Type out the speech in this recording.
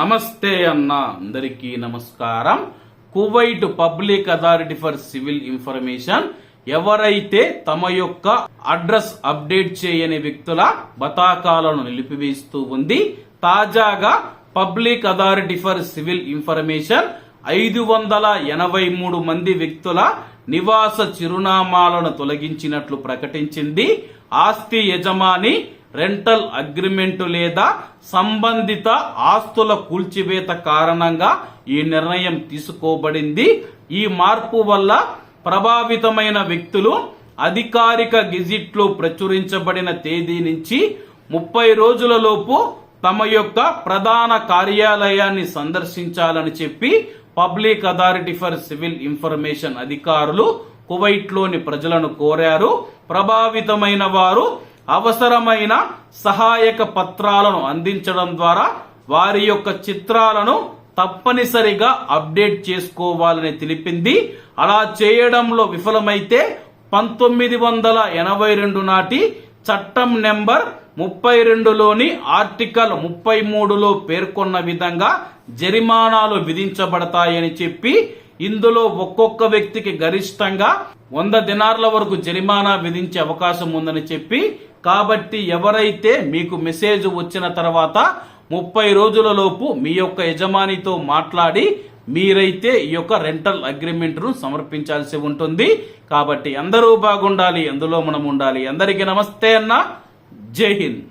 నమస్తే అన్న అందరికీ నమస్కారం. Kuwait public authority for civil information ఎవరైతే తమ యొక్క అడ్రస్ అప్డేట్ చేయని వ్యక్తుల బతాకాలను నిలిపివేస్తూ ఉంది తాజాగా public authority for civil information ఐదు వందల ఎనభై మూడు మంది వ్యక్తుల నివాస చిరునామాలను తొలగించినట్లు ప్రకటించింది. ఆస్తి యజమాని రెంటల్ అగ్రిమెంటు లేదా సంబంధిత ఆస్తుల కూల్చివేత కారణంగా ఈ నిర్ణయం తీసుకోబడింది. ఈ మార్పు వల్ల ప్రభావితమైన వ్యక్తులు అధికారిక గెజిట్లో ప్రచురించబడిన తేదీ నుంచి ముప్పై రోజులలోపు తమ యొక్క ప్రధాన కార్యాలయాన్ని సందర్శించాలని చెప్పి public authority for civil information అధికారులు కువైట్లోని ప్రజలను కోరారు. ప్రభావితమైన వారు అవసరమైన సహాయక పత్రాలను అందించడం ద్వారా వారి యొక్క చిత్రాలను తప్పనిసరిగా అప్డేట్ చేసుకోవాలని తెలిపింది. అలా చేయడంలో విఫలమైతే పంతొమ్మిది వందల ఎనభై రెండు నాటి చట్టం నెంబర్ ముప్పై రెండులోని ఆర్టికల్ ముప్పై మూడులో పేర్కొన్న విధంగా జరిమానాలు విధించబడతాయని చెప్పి ఇందులో ఒక్కొక్క వ్యక్తికి గరిష్టంగా వంద దినార్ల వరకు జరిమానా విధించే అవకాశం ఉందని చెప్పి కాబట్టి ఎవరైతే మీకు మెసేజ్ వచ్చిన తర్వాత ముప్పై రోజులలోపు మీ యొక్క యజమానితో మాట్లాడి మీరైతే ఈ యొక్క రెంటల్ అగ్రిమెంట్ను సమర్పించాల్సి ఉంటుంది. కాబట్టి అందరూ బాగుండాలి అందులో మనం ఉండాలి. అందరికీ నమస్తే అన్న. జై హింద్.